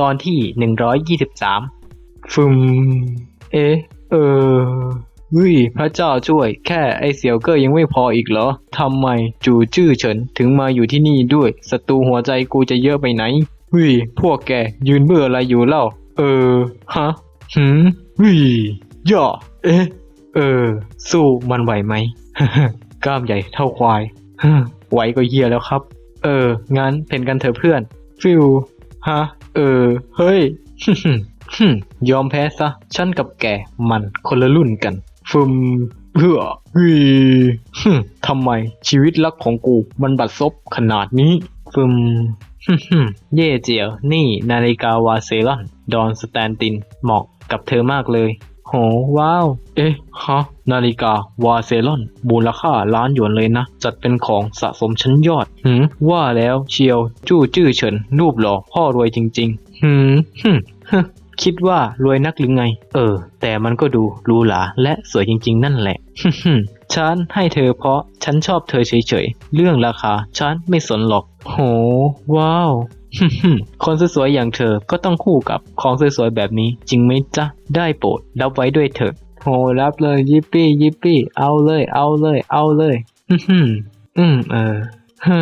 ตอนที่หนึ่งร้อยยี่สิบสามฟึมเอ๊ะ เออวิพระเจ้าช่วย แค่ไอเสี่ยวเกอร์ยังไม่พออีกเหรอทำไมจู่จื้อเฉินถึงมาอยู่ที่นี่ด้วยศัตรูหัวใจกูจะเยอะไปไหนวิพวกแกยืนเบื่ออะไรอยู่เล่า เออ ฮะหืมวิย่อเอ๊ะ เออ สู้มันไหวไหมกล้ามใหญ่เท่าควายไหวก็เฮียแล้วครับ เออ งั้นเป็นกันเถอะเพื่อน ฟิวฮะ เออ เฮ้ย ยอมแพ้ซะ ฉันกับแกมันคนละรุ่นกันฟึมเพื่อฮึทำไมชีวิตรักของกูมันบัดซบขนาดนี้ฟึมฮึ่มเย่เจียว นี่นาฬิกาวาเซลอน ดอนสแตนติน เหมาะกับเธอมากเลย โหว้าว เอ๊ะฮะนาฬิกาวาเซลอนมูลค่าล้านหยวนเลยนะ จัดเป็นของสะสมชั้นยอด หืมว่าแล้วเชียวจู้จื้อเฉินรูปหล่อพ่อรวยจริง ๆ หืมฮึฮึคิดว่ารวยนักหรือไง เออ แต่มันก็ดูรูหราและสวยจริง ๆ นั่นแหละฮึฉันให้เธอเพราะฉันชอบเธอเฉยๆ เรื่องราคาฉันไม่สนหรอก โห ว้าว คนสวยๆอย่างเธอก็ต้องคู่กับของสวยๆแบบนี้ จริงไหมจ๊ะ ได้โปรดรับไว้ด้วยเถอะโหรับเลยยิปปี้ยิปปี้เอาเลย เอาเลย เอาเลยฮึมอืมเออฮึ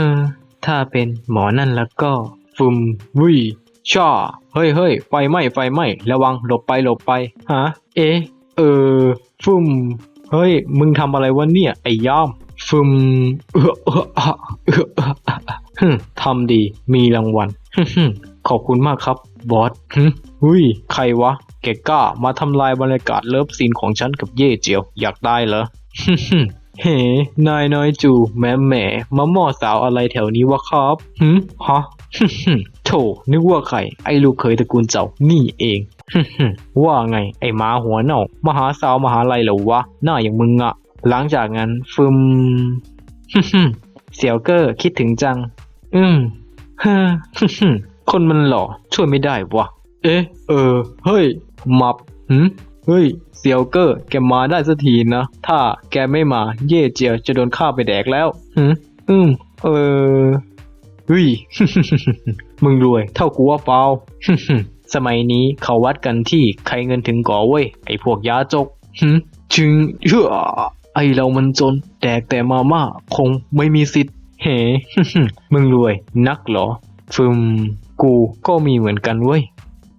ถ้าเป็นหมอนั่นแล้วก็ฟึมวิช่าเฮ้ยเฮ้ยไฟไหม้ไฟไหม้ระวังหลบไปหลบไปฮะเอ๊ะเออฟึมเฮ้ย มึงทำอะไรวะเนี่ย ไอ้ย่อมฟึมเออเออเออ ฮึทำดีมีรางวัลฮึขอบคุณมากครับ บอสฮึหุยใครวะ แกกล้ามาทำลายบรรยากาศเลิฟซีนของฉันกับเย่เจียว อยากได้เหรอฮึเฮ้นายน้อยจูแหม่แหม่มาหม่อสาวอะไรแถวนี้วะครับฮึฮะฮึ่มโถนึกว่าใคร ไอ้ลูกเคยตระกูลเจ้านี่เองว่าไง ไอ้หมาหัวเน่ามาหาสาวมหาลัยเหรอวะ หน้าอย่างมึงอะหลังจากนั้นฟึมเสี่ยวเกอร์คิดถึงจัง อืมฮ่าคนมันหล่อช่วยไม่ได้วะ เอ๊ะ เออ เฮ้ย มับหืมเฮ้ย เซียวเกอร์ แกมาได้สักทีนะ ถ้าแกไม่มา เย่เจียวจะโดนฆ่าไปแดกแล้วหืมอืม เออเฮ้ย มึงรวยเท่ากูว่าเปล่าสมัยนี้เขาวัดกันที่ใครเงินถึงก่อเว้ย ไอ้พวกยาจกหืมจึงเฮ้อไอเรามันจน แดกแต่มาม่าคงไม่มีสิทธิ์ เฮ้ มึงรวยนักเหรอฟึมกูก็มีเหมือนกันเว้ย